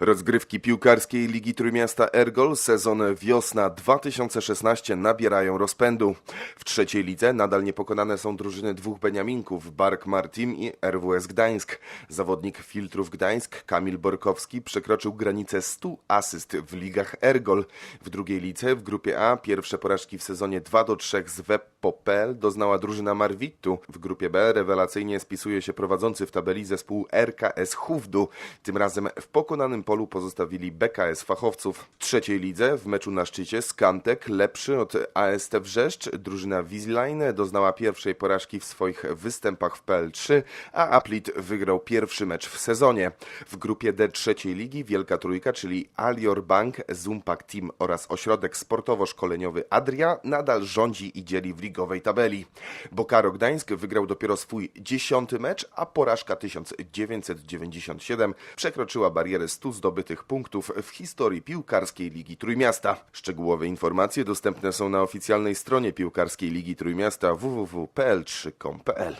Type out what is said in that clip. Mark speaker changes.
Speaker 1: Rozgrywki piłkarskiej Ligi Trójmiasta Ergol sezon wiosna 2016 nabierają rozpędu. W trzeciej lidze nadal niepokonane są drużyny dwóch Beniaminków, Bark Martim i RWS Gdańsk. Zawodnik Filtrów Gdańsk, Kamil Borkowski, przekroczył granicę 100 asyst w ligach Ergol. W drugiej lidze w grupie A pierwsze porażki w sezonie 2 do 3 z Web.pl doznała drużyna Marwittu. W grupie B rewelacyjnie spisuje się prowadzący w tabeli zespół RKS Hufdu. Tym razem w pokonanym polu pozostawili BKS fachowców. W trzeciej lidze w meczu na szczycie Skantek lepszy od AST Wrzeszcz. Drużyna Wizline doznała pierwszej porażki w swoich występach w PL3, a Aplit wygrał pierwszy mecz w sezonie. W grupie D trzeciej ligi Wielka Trójka, czyli Alior Bank, Zumpak Team oraz ośrodek sportowo-szkoleniowy Adria nadal rządzi i dzieli w ligowej tabeli. Bokaro Gdańsk wygrał dopiero swój dziesiąty mecz, a porażka 1997 przekroczyła barierę 100 zdobytych punktów w historii piłkarskiej Ligi Trójmiasta. Szczegółowe informacje dostępne są na oficjalnej stronie piłkarskiej Ligi Trójmiasta www.pl3.com.pl.